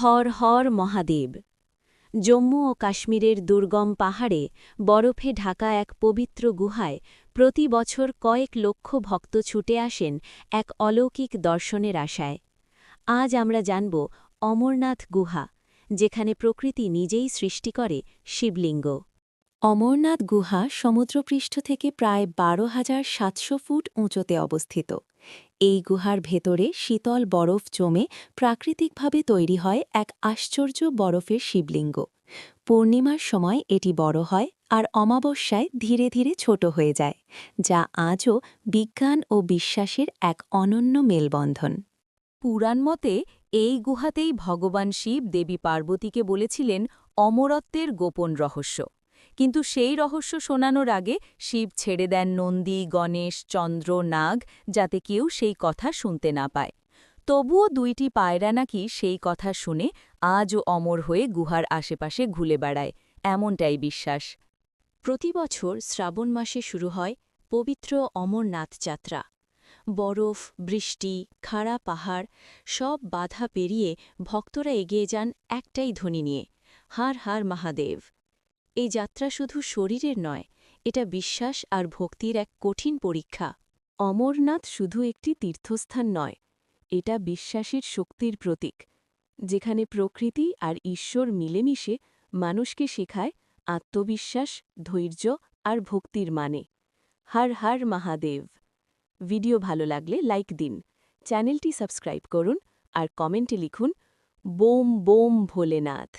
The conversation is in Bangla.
হর হর মহাদেব। জম্মু ও কাশ্মীরের দুর্গম পাহাড়ে বরফে ঢাকা এক পবিত্র গুহায় প্রতি বছর কয়েক লক্ষ ভক্ত ছুটে আসেন এক অলৌকিক দর্শনের আশায়। আজ আমরা জানব অমরনাথ গুহা, যেখানে প্রকৃতি নিজেই সৃষ্টি করে শিবলিঙ্গ। অমরনাথ গুহা সমুদ্রপৃষ্ঠ থেকে প্রায় বারো হাজার সাতশো ফুট উঁচুতে অবস্থিত। এই গুহার ভেতরে শীতল বরফ জমে প্রাকৃতিকভাবে তৈরি হয় এক আশ্চর্য বরফের শিবলিঙ্গ। পূর্ণিমার সময় এটি বড় হয় আর অমাবস্যায় ধীরে ধীরে ছোট হয়ে যায়, যা আজও বিজ্ঞান ও বিশ্বাসের এক অনন্য মেলবন্ধন। পুরাণ মতে এই গুহাতেই ভগবান শিব দেবী পার্বতীকে বলেছিলেন অমরত্বের গোপন রহস্য। কিন্তু সেই রহস্য শোনানোর আগে শিব ছেড়ে দেন নন্দী, গণেশ, চন্দ্র, নাগ, যাতে কেউ সেই কথা শুনতে না পায়। তবুও দুইটি পায়রা নাকি সেই কথা শুনে আজও অমর হয়ে গুহার আশেপাশে ঘুলে বেড়ায়, এমনটাই বিশ্বাস। প্রতি বছর শ্রাবণ মাসে শুরু হয় পবিত্র অমরনাথ যাত্রা। বরফ, বৃষ্টি, খাড়া পাহাড়, সব বাধা পেরিয়ে ভক্তরা এগিয়ে যান একটাই ধ্বনি নিয়ে, হার হার মহাদেব। এই যাত্রা শুধু শরীরের নয়, এটা বিশ্বাস আর ভক্তির এক কঠিন পরীক্ষা। অমরনাথ শুধু একটি তীর্থস্থান নয়, এটা বিশ্বাসের শক্তির প্রতীক, যেখানে প্রকৃতি আর ঈশ্বর মিলেমিশে মানুষকে শেখায় আত্মবিশ্বাস, ধৈর্য আর ভক্তির মানে। হার হার মহাদেব। ভিডিও ভালো লাগলে লাইক দিন, চ্যানেলটি সাবস্ক্রাইব করুন আর কমেন্টে লিখুন, বোম বোম ভোলেনাথ।